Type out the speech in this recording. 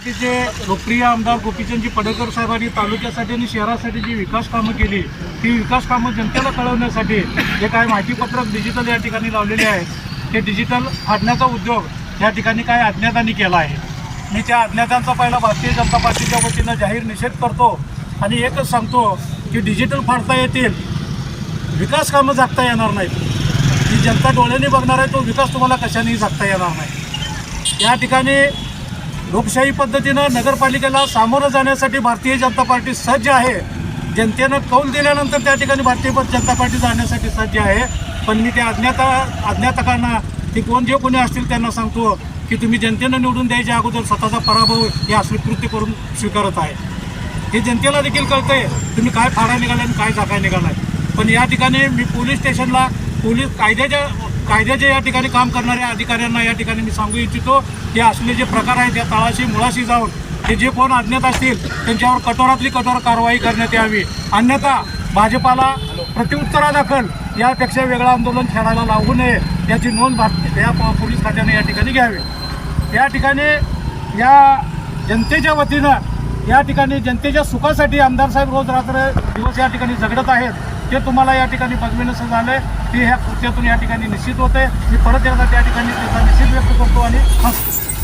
जे लोकप्रिय आमदार गोपीचंदजी पडळकर साहेबांनी तालुक्यासाठी आणि शहरासाठी जी विकास कामं केली ती विकास कामं जनतेला कळवण्यासाठी जे काय माहितीपत्रक डिजिटल या ठिकाणी लावलेले आहेत ते डिजिटल फाडण्याचा उद्योग या ठिकाणी काय अज्ञातांनी केला आहे. मी त्या अज्ञातांचा पहिला भारतीय जनता पार्टीच्या वतीनं जाहीर निषेध करतो आणि एकच सांगतो की डिजिटल फाडता येतील विकास कामं जागता येणार नाहीत. जी जनता डोळ्यांनी बघणार आहे तो विकास तुम्हाला कशानेही जागता येणार नाही. या ठिकाणी लोकशाही पद्धतीनं नगरपालिकेला सामोरं जाण्यासाठी भारतीय जनता पार्टी सज्ज आहे. जनतेनं कौल दिल्यानंतर त्या ठिकाणी भारतीय जनता पार्टी जाण्यासाठी सज्ज आहे. पण मी त्या अज्ञाता अज्ञातकांना ते कोण जे कोणी असतील त्यांना सांगतो की तुम्ही जनतेनं निवडून द्यायच्या अगोदर स्वतःचा पराभव हे अस्वीकृत्य करून स्वीकारत आहे. हे जनतेला देखील कळतंय. तुम्ही काय फाडा निघाला आणि काय झाकाय निघालाय. पण या ठिकाणी मी पोलीस स्टेशनला पोलीस कायद्याच्या कायद्याच्या या ठिकाणी काम करणाऱ्या अधिकाऱ्यांना या ठिकाणी मी सांगू इच्छितो की असले जे प्रकार आहेत त्या तळाशी मुळाशी जाऊन ते जे कोण अज्ञात असतील त्यांच्यावर कठोरातली कठोर कारवाई करण्यात यावी. अन्यथा भाजपाला प्रत्युत्तरादाखल यापेक्षा वेगळं आंदोलन खेळायला लावू नये याची नोंद भारत या प- पोलीस खात्याने या ठिकाणी घ्यावी. या ठिकाणी या जनतेच्या वतीनं या ठिकाणी जनतेच्या सुखासाठी आमदार साहेब रोज रात्र दिवस या ठिकाणी झगडत आहेत. ते तुम्हाला या ठिकाणी बघविणंसं झालं ते ह्या कृत्यातून या ठिकाणी निश्चित होते मी परत एकदा त्या ठिकाणी त्याचा निश्चित व्यक्त करतो आणि हसतो.